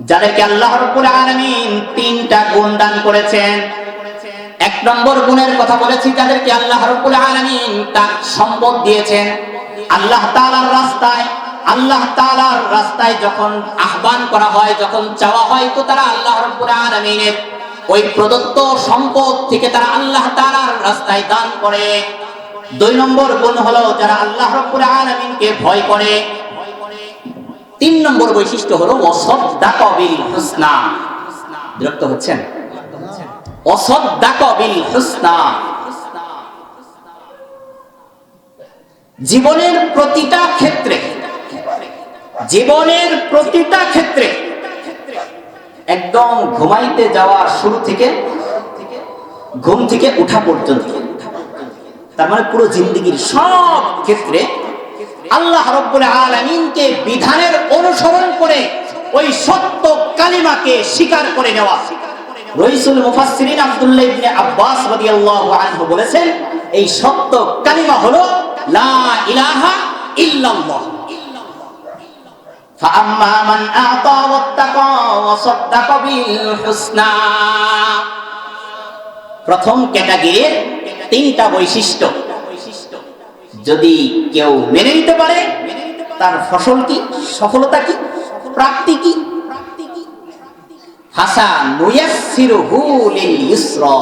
যাদেরকে আল্লাহ রব্বুল আলামিন তিনটা গুণ দান করেছেন। এক নম্বর গুণের কথা বলেছি, যাদেরকে আল্লাহ রব্বুল আলামিন তার সম্পদ দিয়েছেন। আল্লাহ তাআলার রাস্তায়, আল্লাহ তাআলার রাস্তায় যখন আহ্বান করা হয়, যখন চাওয়া হয়, তো তারা আল্লাহ রব্বুল আলামিনের ওই প্রদত্ত সম্পদ থেকে তারা আল্লাহ তাআলার রাস্তায় দান করে। দুই নম্বর গুণ হলো, যারা আল্লাহ রব্বুল আলামিনকে ভয় করে তিন নম্বর বৈশিষ্ট্য হলো অসদ্দাক বিল হুসনা। বিরক্ত হচ্ছেন? অসদ্দাক বিল হুসনা। জীবনের প্রতিটা ক্ষেত্রে, জীবনের প্রতিটা ক্ষেত্রে একদম ঘুমাইতে যাওয়া শুরু থেকে ঘুম থেকে উঠা পর্যন্ত, তার মানে পুরো জিন্দগির সব ক্ষেত্রে আল্লাহ রব্বুল আলামিনকে বিধানের অনুসরণ করে ওই সত্য কালিমাকে স্বীকার করে নেওয়া রইসুল মুফাসসিরিন আব্দুল্লাহ ইবনে আব্বাস রাদিয়াল্লাহু আনহু বলেছেন এই সত্য কালিমা হলো লা ইলাহা ইল্লাল্লাহ فأما من أعطى واتقى وصدق بالحسنى প্রথম ক্যাটাগরির তিনটা বৈশিষ্ট্য যদি কেউ মেনে নিতে পারে, তার ফসল কি, সফলতা কি, প্রাপ্তি কি? ইউসরা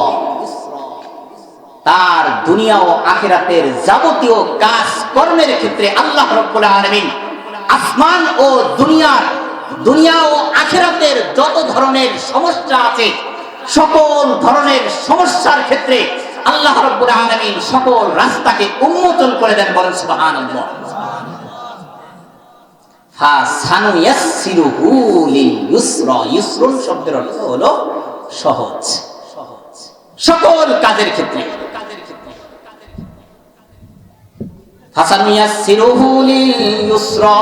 তার দুনিয়া ও আখিরাতের যাবতীয় কাজ কর্মের ক্ষেত্রে আল্লাহ রাব্বুল আলামিন আসমান ও দুনিয়ার, দুনিয়া ও আখিরাতের যত ধরনের সমস্যা আছে, সকল ধরনের সমস্যার ক্ষেত্রে আল্লাহ রাব্বুল আলামিন সকল রাস্তাকে উন্মোচন করে দেন বলেন ইউসরুন শব্দের অর্থ হলো সহজ। সকল কাজের ক্ষেত্রে। ফাসানুয়াসসিরুহু লিল ইউসরা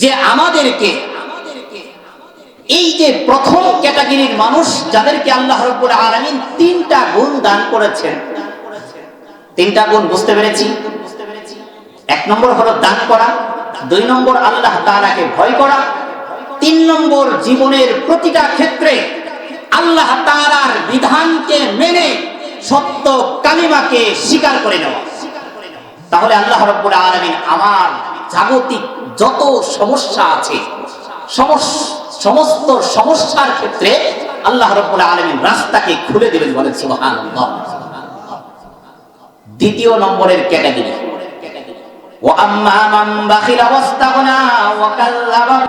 যে আমাদেরকে এই যে প্রথম ক্যাটাগরির মানুষ যাদেরকে আল্লাহ রব্বুল আলামিন তিনটা গুণ দান করেছেন। তিনটা গুণ, বুঝতে পেরেছি? এক নম্বর হলো দান করা, দুই নম্বর আল্লাহ তাআলাকে ভয় করা, তিন নম্বর জীবনের প্রতিটা ক্ষেত্রে আল্লাহ তাআলার বিধানকে মেনে সত্য কালিমাকে স্বীকার করে নেওয়া। তাহলে আল্লাহ রব্বুল আলামিন আমার জাগতিক যত সমস্যা আছে, সমস- সমস্ত সমস্যার ক্ষেত্রে আল্লাহ রব্বুল আলমিন রাস্তাকে খুলে দেবেন বলেন দ্বিতীয় নম্বরের ক্যাটাগরি। ওয়াস্তাগনা ওয়া কাল্লাবা